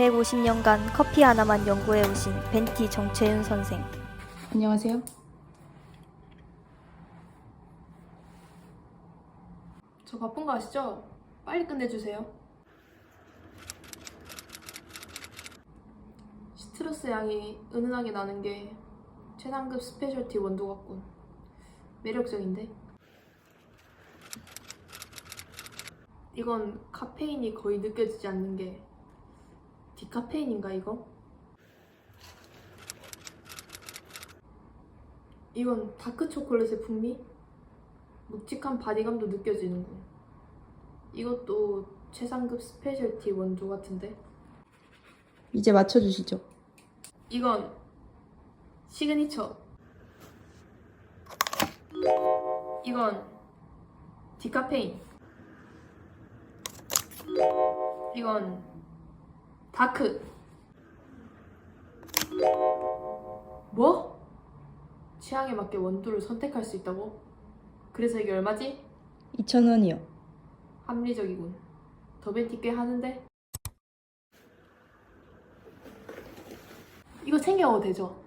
150년간 커피 하나만 연구해 오신 벤티 정채윤 선생. 안녕하세요. 저 바쁜 거 아시죠? 빨리 끝내주세요. 시트러스 향이 은은하게 나는 게 최상급 스페셜티 원두 같군. 매력적인데? 이건 카페인이 거의 느껴지지 않는 게 디카페인인가 이거? 이건 다크 초콜릿의 풍미? 묵직한 바디감도 느껴지는군. 이것도 최상급 스페셜티 원두 같은데? 이제 맞춰주시죠. 이건 시그니처. 이건 디카페인. 이건 다크. 뭐? 취향에 맞게 원두를 선택할 수 있다고? 그래서 이게 얼마지? 2,000원이요. 합리적이군. 더벤티 꽤 하는데? 이거 챙겨가도 되죠?